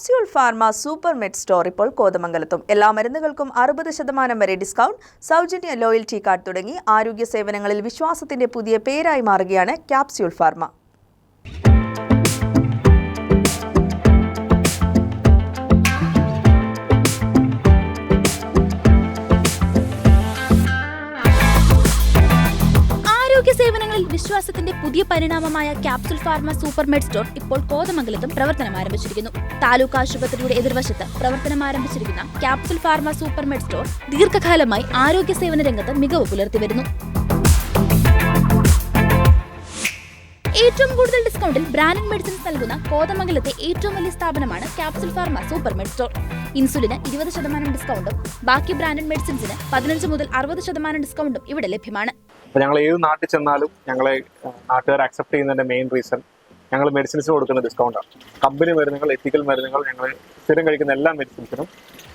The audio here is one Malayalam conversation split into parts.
Capsule pharma super med store ഇപ്പോൾ കോതമംഗലത്തും. എല്ലാ മരുന്നുകൾക്കും അറുപത് ശതമാനം വരെ ഡിസ്കൗണ്ട്. സൗജന്യ ലോയൽറ്റി കാർഡ് തുടങ്ങി ആരോഗ്യ സേവനങ്ങളിൽ വിശ്വാസത്തിന്റെ പുതിയ പേരായി മാറുകയാണ് കാപ്സ്യൂൾ ഫാർമ. വിശ്വാസത്തിന്റെ പുതിയ പരിണാമമായ capsule pharma super med store ഇപ്പോൾ കോതമംഗലത്തും പ്രവർത്തനം ആരംഭിച്ചിരിക്കുന്നു. താലൂക്ക് ആശുപത്രിയുടെ എതിർവശത്ത് പ്രവർത്തനം ആരംഭിച്ചിരിക്കുന്ന capsule pharma super med store ദീർഘകാലമായി ആരോഗ്യ സേവന രംഗത്ത് മികവ് പുലർത്തി വരുന്നു. ഏറ്റവും കൂടുതൽ ഡിസ്കൗണ്ടിൽ ബ്രാൻഡഡ് മെഡിസിൻസ് നൽകുന്ന കോതമംഗലത്തെ ഏറ്റവും വലിയ സ്ഥാപനമാണ് capsule pharma super med store. ഇൻസുലിന് ഇരുപത് ശതമാനം ഡിസ്കൗണ്ടും ബാക്കി ബ്രാൻഡഡ് മെഡിസിൻസിന് പതിനഞ്ച് മുതൽ അറുപത് ശതമാനം ഡിസ്കൗണ്ടും ഇവിടെ ലഭ്യമാണ്. അപ്പോൾ ഞങ്ങൾ ഏത് നാട്ടിൽ ചെന്നാലും ഞങ്ങളെ നാട്ടുകാർ അക്സെപ്റ്റ് ചെയ്യുന്നതിന്റെ മെയിൻ റീസൺ ഞങ്ങൾ മെഡിസിൻസ് കൊടുക്കുന്ന ഡിസ്കൗണ്ടാണ് കമ്പനി മരുന്നുകൾ എത്തിക്കൽ മരുന്നുകൾ ഞങ്ങൾ സ്ഥിരം കഴിക്കുന്ന എല്ലാ മെഡിസിൻസിനും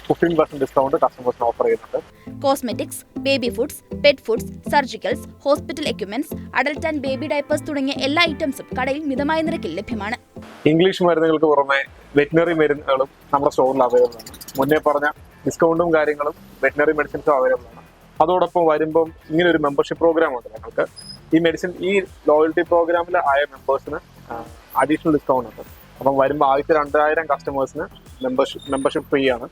ഫിഫ്റ്റീൻ പെർസെന്റ് ഡിസ്കൗണ്ട് കസ്റ്റമേഴ്സിന് ഓഫർ ചെയ്യുന്നുണ്ട്. Cosmetics baby foods pet foods surgicals hospital equipments adult and baby diapers തുടങ്ങിയ എല്ലാ ഐറ്റംസും കടയിൽ മിതമായ നിരക്കിൽ ലഭ്യമാണ്. ഇംഗ്ലീഷ് മരുന്നുകൾക്ക് പുറമെ വെറ്റിനറി മരുന്നുകളും നമ്മുടെ സ്റ്റോറിൽ അവൈലബിൾ ആണ്. മുന്നേ പറഞ്ഞ ഡിസ്കൗണ്ടും കാര്യങ്ങളും വെറ്റിനറി മെഡിസിൻസും അവൈലബിൾ ആണ്. അതോടൊപ്പം വരുമ്പം ഇങ്ങനെ ഒരു മെമ്പർഷിപ്പ് പ്രോഗ്രാം ഉണ്ട് ഞങ്ങൾക്ക്. ഈ മെഡിസിൻ ഈ ലോയൽറ്റി പ്രോഗ്രാമിൽ ആയ മെമ്പേഴ്സിന് അഡീഷണൽ ഡിസ്കൗണ്ട് ഉണ്ട്. അപ്പം വരുമ്പോൾ ആദ്യത്തെ രണ്ടായിരം കസ്റ്റമേഴ്സിന് മെമ്പർഷിപ്പ് മെമ്പർഷിപ്പ് ഫ്രീ ആണ്.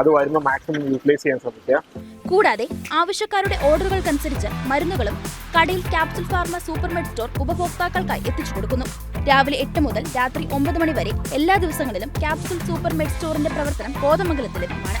അത് വരുമ്പോൾ മാക്സിമം യൂട്ടിലൈസ് ചെയ്യാൻ ശ്രമിക്കുക. കൂടാതെ ആവശ്യക്കാരുടെ ഓർഡറുകൾക്കനുസരിച്ച് മരുന്നുകളും കടയിൽ capsule pharma super med store ഉപഭോക്താക്കൾക്കായി എത്തിച്ചു കൊടുക്കുന്നു. രാവിലെ എട്ട് മുതൽ രാത്രി ഒമ്പത് മണി വരെ എല്ലാ ദിവസങ്ങളിലും ക്യാപ്സുൽ സൂപ്പർ മെഡ് സ്റ്റോറിന്റെ പ്രവർത്തനം കോതമംഗലത്ത് ലഭ്യമാണ്.